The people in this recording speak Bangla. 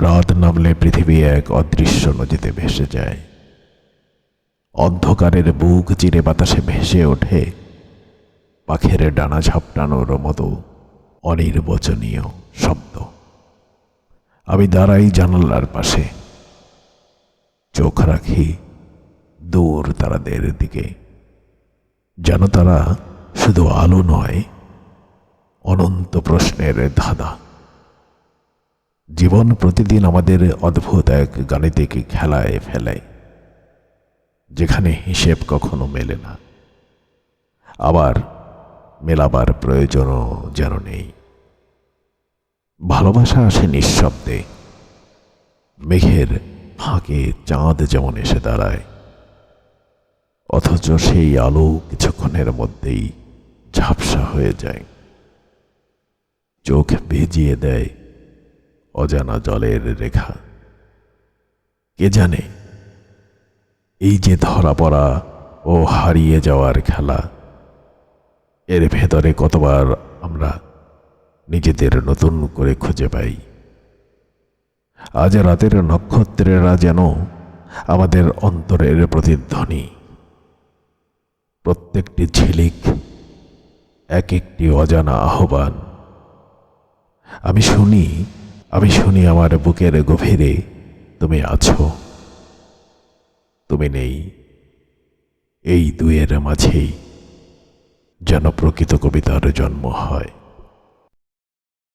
রাত নামলে পৃথিবী এক অদৃশ্য নদীতে ভেসে যায়। অন্ধকারের বুক চিরে বাতাসে ভেসে ওঠে। পাখের ডানা ঝাপটানোর মতো অনির্বচনীয় শব্দ। আমি দাঁড়াই জানালার পাশে। চোখ রাখি দূর তারাদের দিকে। যেন তারা শুধু আলো নয়, অনন্ত প্রশ্নের ধাঁধা। জীবন প্রতিদিন আমাদের অদ্ভুত এক গাণিতিক খেলায় ফেলায় যেখানে হিসেব কখনো মেলে না। আবার মেলাবার প্রয়োজনও যেন নেই। ভালোবাসা আসে নিঃশব্দে, মেঘের ফাঁকে চাঁদ যেমন এসে দাঁড়ায়, অথচ সেই আলো কিছুক্ষণের মধ্যেই ঝাপসা হয়ে যায়। চোখ ভিজিয়ে দেয় অজানা জলের রেখা। কে জানে এই যে ধরা পড়া ও হারিয়ে যাওয়ার খেলা, এর ভেতরে কতবার আমরা নিজেদের নতুন করে খুঁজে পাই। আজ রাতের নক্ষত্রেরা যেন আমাদের অন্তরের প্রতিধ্বনি। প্রত্যেকটি ঝিলিক এক একটি অজানা আহ্বান। আমি শুনি আমি শুনি আমার বুকের গভীরে, তুমি আছো? তুমি নেই। এই দুয়ের মাঝেই যেন প্রকৃত কবিতার জন্ম হয়।